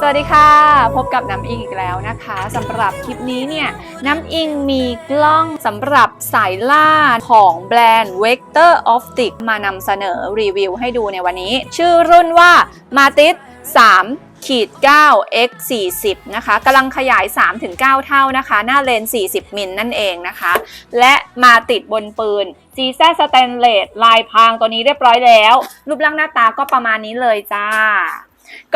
สวัสดีค่ะ พบกับน้ำอิงอีกแล้วนะคะสำหรับคลิปนี้เนี่ยน้ำอิงมีกล้องสำหรับสายล่าของแบรนด์ Vector Optic มานำเสนอรีวิวให้ดูในวันนี้ ชื่อรุ่นว่า Matis 3ขีด9 x 40นะคะกำลังขยาย 3-9 เท่านะคะ หน้าเลน 40 มิลนั่นเองนะคะ และมาติดบนปืนซีแซสแตนเลสลายพรางตัวนี้เรียบร้อยแล้ว รูปร่างหน้าตาก็ประมาณนี้เลยจ้า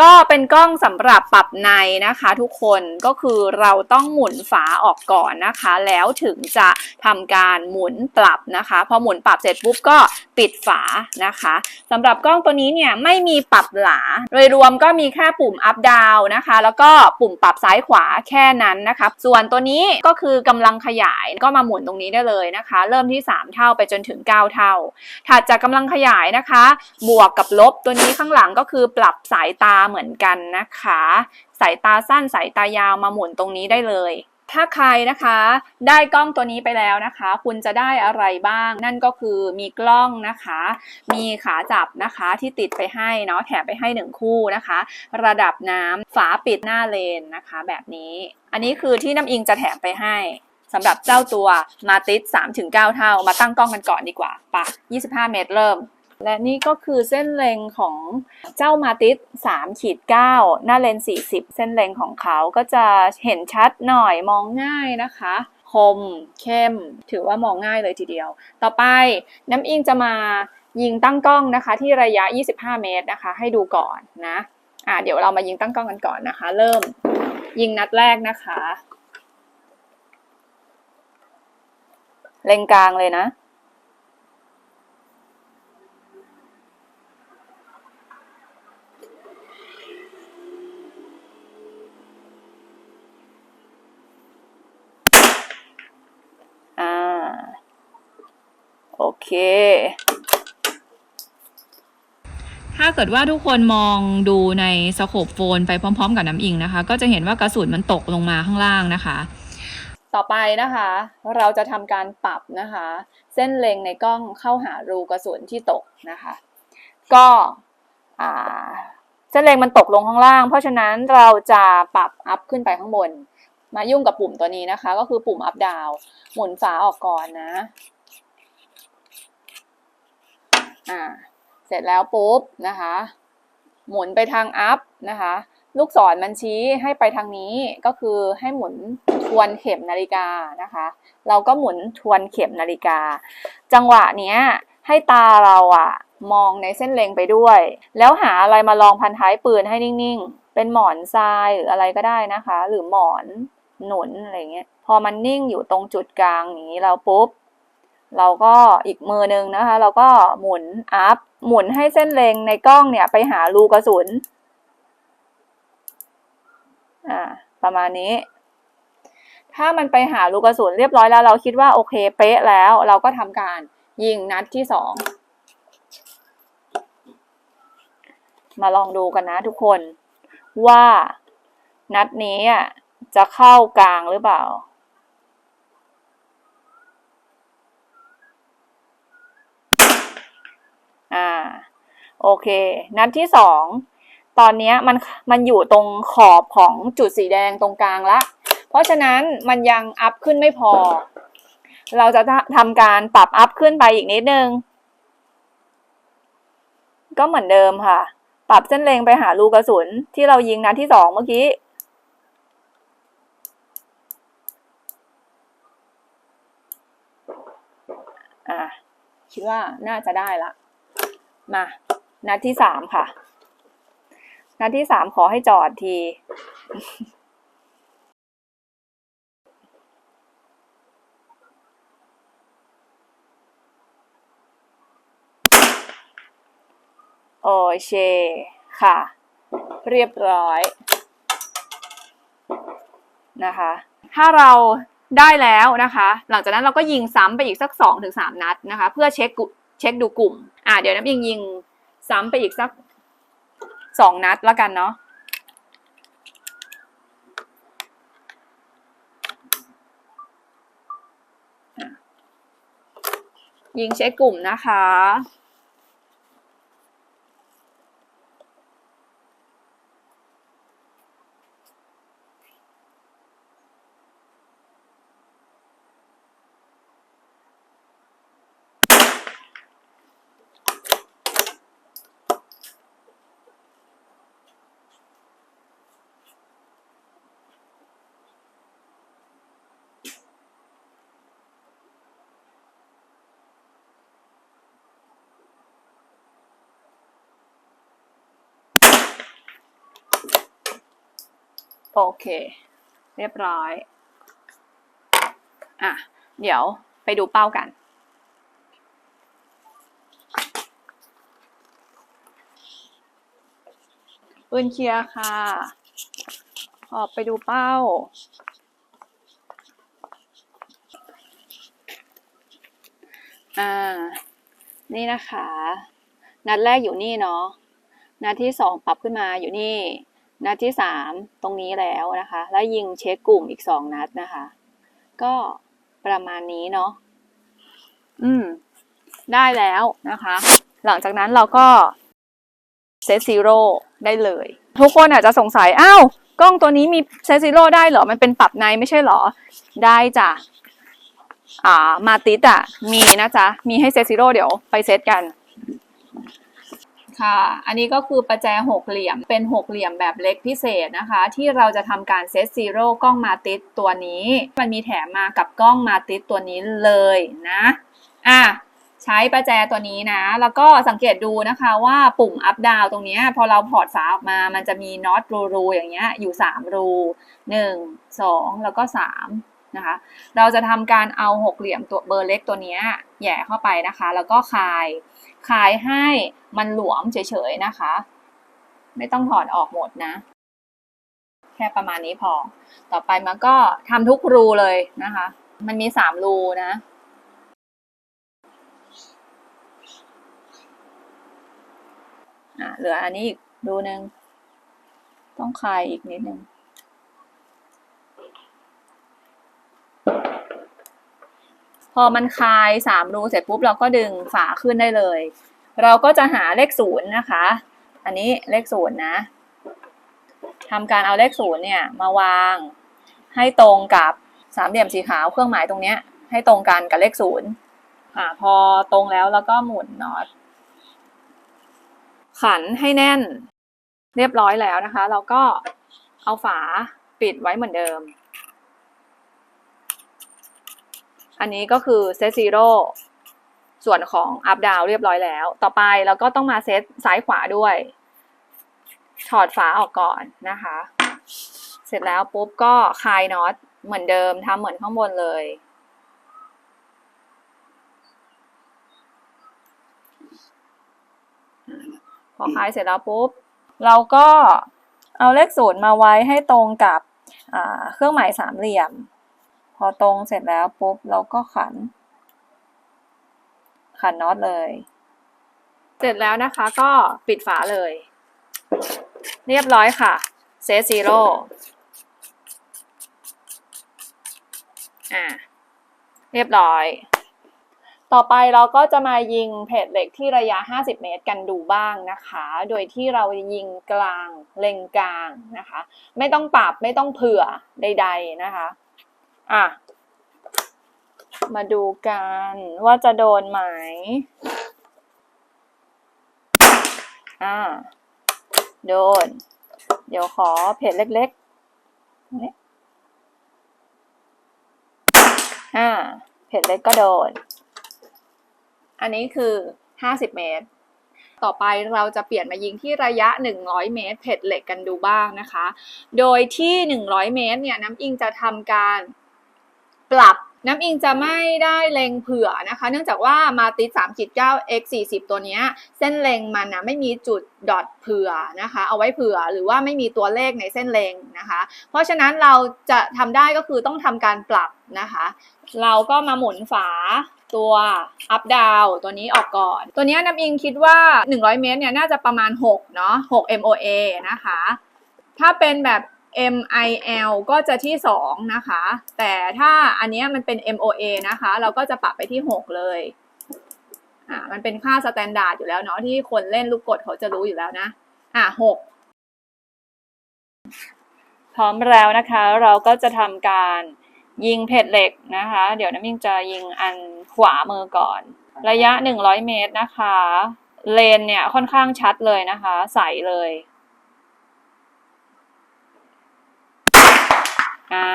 ก็เป็นกล้องสำหรับปรับในนะคะ ทุกคนก็คือเราต้องหมุนฝาออกก่อนนะคะ แล้วถึงจะทำการหมุนปรับนะคะ พอหมุนปรับเสร็จปุ๊บก็ปิดฝานะคะสำหรับกล้องตัวนี้เนี่ยไม่มีปรับหลา โดยรวมก็มีแค่ปุ่ม up down นะคะ แล้วก็ปุ่มปรับซ้ายขวาแค่นั้นนะคะส่วนตัวนี้ก็คือกำลังขยายก็มาหมุนตรงนี้ได้เลยนะคะ เริ่มที่ 3 เท่าไปจนถึง 9 เท่า ถัดจากกำลังขยายนะคะ บวกกับลบตัวนี้ข้างหลังก็คือปรับสายตาเหมือนกันนะคะ สายตาสั้นสายตายาวมาหมุนตรงนี้ได้เลย ถ้าใครนะคะได้กล้องตัวนี้ไปแล้วนะคะ คุณจะได้อะไรบ้าง นั่นก็คือมีกล้องนะคะ มีขาจับนะคะที่ติดไปให้เนาะแถมไปให้หนึ่งคู่นะคะ ระดับน้ำฝาปิดหน้าเลนนะคะ แบบนี้ อันนี้คือที่น้ำอิงจะแถมไปให้สำหรับเจ้าตัวมาติส3-9 เท่า มาตั้งกล้องกันก่อนดีกว่าปะ25 เมตรเริ่ม และนี่ก็คือเส้นเลงของเจ้ามาติส3ขีด9หน้าเลน 40 เส้นเลงของเขาก็จะเห็นชัดหน่อยมองง่ายนะคะ คม เข้ม ถือว่ามองง่ายเลยทีเดียว ต่อไปน้ำอิงจะมายิงตั้งกล้องนะคะ ที่ระยะ 25 เมตรนะคะ ให้ดูก่อนนะอ่าเดี๋ยวเรามายิงตั้งกล้องกันก่อนนะคะ เริ่มยิงนัดแรกนะคะ เล็งกลางเลยนะ อ่า โอเค ถ้าเกิดว่าทุกคนมองดูในสโคปโฟนไปพร้อม ๆ กับน้ำอิงนะคะ ก็จะเห็นว่ากระสุนมันตกลงมาข้างล่างนะคะ ต่อไปนะคะ เราจะทำการปรับนะคะ เส้นเล็งในกล้องเข้าหารูกระสุนที่ตกนะคะ ก็เส้นเล็งมันตกลงข้างล่าง เพราะฉะนั้นเราจะปรับอัพขึ้นไปข้างบน มายุ่งกับปุ่มตัวนี้นะคะ ก็คือปุ่ม up down หมุนฝาออกก่อนนะ อ่าเสร็จแล้วปุ๊บนะคะ หมุนไปทาง up นะคะ ลูกศรมันชี้ให้ไปทางนี้ก็คือให้หมุนทวนเข็มนาฬิกานะคะ เราก็หมุนทวนเข็มนาฬิกา จังหวะเนี้ยให้ตาเราอะมองในเส้นเล็งไปด้วย แล้วหาอะไรมาลองพันท้ายปืนให้นิ่งๆ เป็นหมอนทรายหรืออะไรก็ได้นะคะ หรือหมอนหนุนอะไรเงี้ย พอมันนิ่งอยู่ตรงจุดกลางอย่างนี้เราปุ๊บ เราก็อีกมือหนึ่งนะคะ เราก็หมุนอัพหมุนให้เส้นเลงในกล้องเนี่ยไปหารูกระสุนอ่าประมาณนี้ ถ้ามันไปหาลูกกระสุนเรียบร้อยแล้ว เราคิดว่าโอเคเป๊ะแล้ว เราก็ทำการยิงนัดที่สองมาลองดูกันนะทุกคนว่านัดนี้อะจะเข้ากลางหรือเปล่า โอเค นัดที่สองตอนนี้มันมันอยู่ตรงขอบของจุดสีแดงตรงกลางละ เพราะฉะนั้นมันยังอัพขึ้นไม่พอ เราจะทำการปรับอัพขึ้นไปอีกนิดนึง ก็เหมือนเดิมค่ะ ปรับเส้นเลงไปหารูกระสุนที่เรายิงนัดที่สองเมื่อกี้อะคิดว่าน่าจะได้ละ มา นัดที่สามค่ะ นัดที่สามขอให้จอดที โอเคค่ะ เรียบร้อยนะคะ ถ้าเราได้แล้วนะคะ หลังจากนั้นเราก็ยิงซ้ำไปอีกสักสองถึงสามนัดนะคะ เพื่อเช็คเช็คดูกลุ่ม อ่าเดี๋ยวน้ำยิงยิง ซ้ำไปอีกสักสองนัดแล้วกันเนาะยิงเช็คกลุ่มนะคะ โอเค เรียบร้อย อะ เดี๋ยวไปดูเป้ากัน ปืนเคลียร์ค่ะ ออกไปดูเป้าอ่า นี่นะคะ นัดแรกอยู่นี่เนาะ นัดที่สองปรับขึ้นมาอยู่นี่ นัดที่สามตรงนี้แล้วนะคะ แล้วยิงเช็คกลุ่มอีกสองนัดนะคะ ก็ประมาณนี้เนาะอืม ได้แล้วนะคะ หลังจากนั้นเราก็เซตซีโร่ได้เลย ทุกคนอาจจะสงสัยอ้าวกล้องตัวนี้มีเซตซีโร่ได้เหรอ มันเป็นปรับในไม่ใช่เหรอ ได้จ้ะอ่ามาติดอะ มีนะจ๊ะ มีให้เซตซีโร่เดี๋ยวไปเซตกัน ค่ะ อันนี้ก็คือประแจหกเหลี่ยม เป็นหกเหลี่ยมแบบเล็กพิเศษนะคะ ที่เราจะทำการเซตซีโร่กล้องมาติดตัวนี้ มันมีแถมมากับกล้องมาติดตัวนี้เลยนะ อะใช้ประแจตัวนี้นะ แล้วก็สังเกตดูนะคะว่าปุ่ม up down ตรงนี้พอเราถอดฝาออกมา มันจะมีน็อตรูๆอย่างเงี้ยอยู่ 3 รู 1 2 แล้วก็ 3 นะคะ เราจะทำการเอาหกเหลี่ยมตัวเบอร์เล็กตัวนี้แย่เข้าไปนะคะ แล้วก็คลาย คลายให้มันหลวมเฉยๆนะคะ ไม่ต้องถอดออกหมดนะ แค่ประมาณนี้พอ ต่อไปมันก็ทำทุกรูเลยนะคะ มันมีสามรูนะอะเหลืออันนี้อีกรูหนึ่งต้องคลายอีกนิดนึง พอมันคลายสามรูเสร็จปุ๊บเราก็ดึงฝาขึ้นได้เลย เราก็จะหาเลขศูนย์นะคะ อันนี้เลขศูนย์นะทำการเอาเลขศูนย์เนี่ยมาวาง ให้ตรงกับสามเหลี่ยมสีขาวเครื่องหมายตรงเนี้ยให้ตรงกันกับเลขศูนย์อ่าพอตรงแล้วแล้วก็หมุนน็อตขันให้แน่น เรียบร้อยแล้วนะคะ เราก็เอาฝาปิดไว้เหมือนเดิม อันนี้ก็คือเซตซีโร่ส่วนของอัพดาวเรียบร้อยแล้ว ต่อไปเราก็ต้องมาเซตซ้ายขวาด้วยถอดฝาออกก่อนนะคะ เสร็จแล้วปุ๊บก็คลายน็อตเหมือนเดิมทำเหมือนข้างบนเลย พอคลายเสร็จแล้วปุ๊บ เราก็เอาเลขศูนย์มาไว้ให้ตรงกับเครื่องหมายสามเหลี่ยม อตรงเสร็จแล้วปุ๊บเราก็ขัน ขันน็อตเลย เสร็จแล้วนะคะก็ปิดฝาเลย เรียบร้อยค่ะเซตซีโร่อ่าเรียบร้อย ต่อไปเราก็จะมายิงเพจเหล็กที่ระยะ 50 เมตรกันดูบ้างนะคะ โดยที่เรายิงกลาง เล็งกลางนะคะ ไม่ต้องปรับไม่ต้องเผื่อใด ๆนะคะ อะ มาดูกันว่าจะโดนไหม อ่า โดน เดี๋ยวขอเพจเล็กๆนี่อ่า เพจเล็กก็โดน อันนี้คือ50เมตรต่อไปเราจะเปลี่ยนมายิงที่ระยะ 100 เมตร เพจเหล็กกันดูบ้างนะคะ โดยที่ 100 เมตรเนี่ยน้ำอิงจะทำการ ปรับน้ำอิงจะไม่ได้เล็งเผื่อนะคะ เนื่องจากว่ามาติด3.9 x 40ตัวนี้เส้นเล็งมันนะไม่มีจุดดอทเผื่อนะคะ เอาไว้เผื่อหรือว่าไม่มีตัวเลขในเส้นเล็งนะคะ เพราะฉะนั้นเราจะทำได้ก็คือต้องทำการปรับนะคะ เราก็มาหมุนฝาตัว up down ตัวนี้ออกก่อน ตัวนี้น้ำอิงคิดว่า 100 เมตรเนี่ยน่าจะประมาณ6เนาะ6 MOA นะคะ ถ้าเป็นแบบ MIL ก็จะที่ 2 นะคะ แต่ถ้าอันนี้มันเป็น MOA นะคะ เราก็จะปรับไปที่ 6 เลย อ่า มันเป็นค่าสแตนดาร์ดอยู่แล้วเนาะที่คนเล่นลูกกดเขาจะรู้อยู่แล้วนะ อ่า6พร้อมแล้วนะคะ เราก็จะทำการยิงเพจเหล็กนะคะ เดี๋ยวน้ำยิงจะยิงอันขวามือก่อน ระยะ 100 เมตรนะคะ เลนเนี่ยค่อนข้างชัดเลยนะคะ ใสเลย่า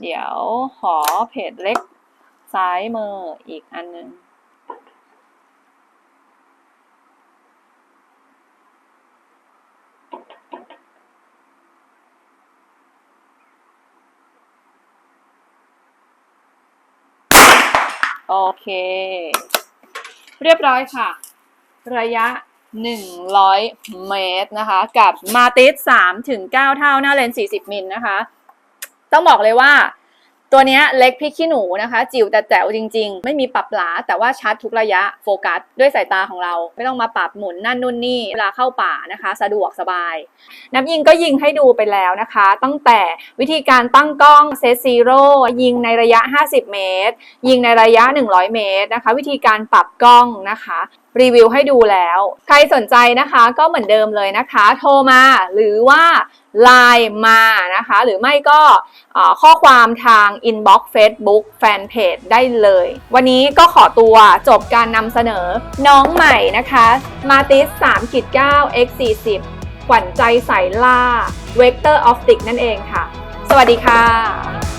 เดี๋ยวขอเพจเล็กซ้ายมืออีกอันหนึ่งโอเค เรียบร้อยค่ะ ระยะ 100 เมตรนะคะ กับมาติส3ถึง9เท่าหน้าเลนส์40 มิลนะคะ ต้องบอกเลยว่า ตัวนี้เล็กพริกขี้หนูนะคะ จิ๋วแต่แจ๋วจริง ๆ ไม่มีปรับหลา แต่ว่าชัดทุกระยะโฟกัส ด้วยสายตาของเรา ไม่ต้องมาปรับหมุนนั่นนู่นนี่ เวลาเข้าป่านะคะ สะดวกสบาย น้ำยิงก็ยิงให้ดูไปแล้วนะคะ ตั้งแต่วิธีการตั้งกล้องเซตซีโร่ยิงในระยะ 50 เมตร ยิงในระยะ 100 เมตรนะคะ วิธีการปรับกล้องนะคะ รีวิวให้ดูแล้ว ใครสนใจนะคะก็เหมือนเดิมเลยนะคะ โทรมาหรือว่าไลน์มานะคะ หรือไม่ก็ข้อความทาง inbox Facebook Fanpage ได้เลย วันนี้ก็ขอตัวจบการนำเสนอน้องใหม่นะคะมาติส3.9 x 40ขวัญใจสายล่า Vector Optic นั่นเองค่ะ สวัสดีค่ะ